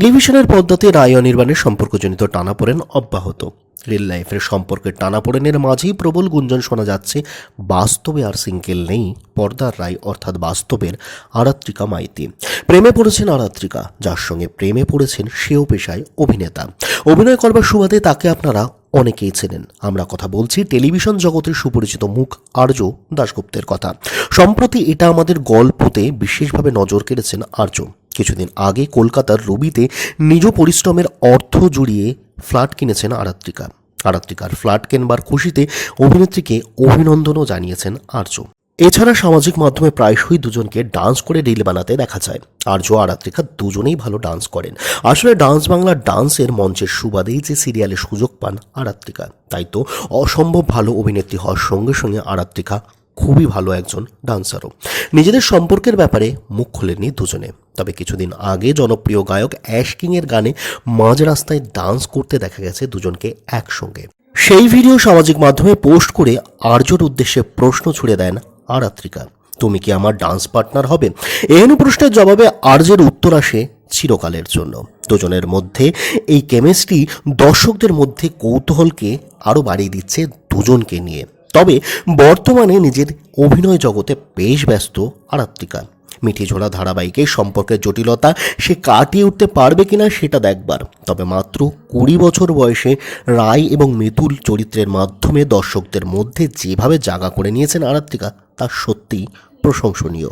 টেলিভিশনের পর্দাতে রায় অনির্বাণের সম্পর্কজনিত টানাপোড়েন অব্যাহত। রিল লাইফের সম্পর্কের টানাপোড়েনের মাঝেই প্রবল গুঞ্জন শোনা যাচ্ছে, বাস্তবে আর সিঙ্কেল নেই পর্দার রায় অর্থাৎ বাস্তবের আরাত্রিকা মাইতি। প্রেমে পড়েছেন আরাত্রিকা, যার সঙ্গে প্রেমে পড়েছেন সেও পেশায় অভিনেতা। অভিনয় করবার সুবাদে তাকে আপনারা অনেকেই চেনেন। আমরা কথা বলছি টেলিভিশন জগতের সুপরিচিত মুখ আর্য দাশগুপ্তের কথা। সম্প্রতি এটা আমাদের গল্পতে বিশেষভাবে নজর কেড়েছেন আর্য। কিছুদিন আগে কলকাতার রবিতে নিজ পরিশ্রমের অর্থ জুড়িয়ে ফ্ল্যাট কিনেছেন আরাত্রিকা। আরাত্রিকার ফ্ল্যাট কেনবার খুশিতে অভিনেত্রীকে অভিনন্দনও জানিয়েছেন আর্য এছাড়া সামাজিক মাধ্যমে প্রায়শই দুজনকে ডান্স করে রিল বানাতে দেখা যায়। আর্য আরাত্রিকা দুজনেই ভালো ডান্স করেন। আসলে ডান্স বাংলার ডান্সের মঞ্চের সুবাদেই যে সিরিয়ালে সুযোগ পান আরাত্রিকা। তাই তো অসম্ভব ভালো অভিনেত্রী হওয়ার সঙ্গে সঙ্গে আরাত্রিকা খুবই ভালো একজন ডান্সারও। নিজেদের সম্পর্কের ব্যাপারে মুখ খোলেননি দুজনে। তবে কিছুদিন আগে জনপ্রিয় গায়ক অ্যাশ কিংয়ের গানে মাঝ রাস্তায় ডান্স করতে দেখা গেছে দুজনকে একসঙ্গে। সেই ভিডিও সামাজিক মাধ্যমে পোস্ট করে আর্যর উদ্দেশ্যে প্রশ্ন ছুড়ে দেন আরাত্রিকা, তুমি কি আমার ডান্স পার্টনার হবে? এহেন প্রশ্নের জবাবে আর্যের উত্তর আসে চিরকালের জন্য। দুজনের মধ্যে এই কেমিস্ট্রি দর্শকদের মধ্যে কৌতূহলকে আরও বাড়িয়ে দিচ্ছে দুজনকে নিয়ে। তবে বর্তমানে নিজের অভিনয় জগতে বেশ ব্যস্ত আরাত্রিকা। মিঠি ঝোলা ধারাবাহিকের সম্পর্কের জটিলতা, সে কাটিয়ে উঠতে পারবে কিনা সেটা দেখবার। তবে মাত্র কুড়ি বছর বয়সে রায় এবং মেতুল চরিত্রের মাধ্যমে দর্শকদের মধ্যে যেভাবে জাগা করে নিয়েছেন আরাত্রিকা, তা সত্যিই প্রশংসনীয়।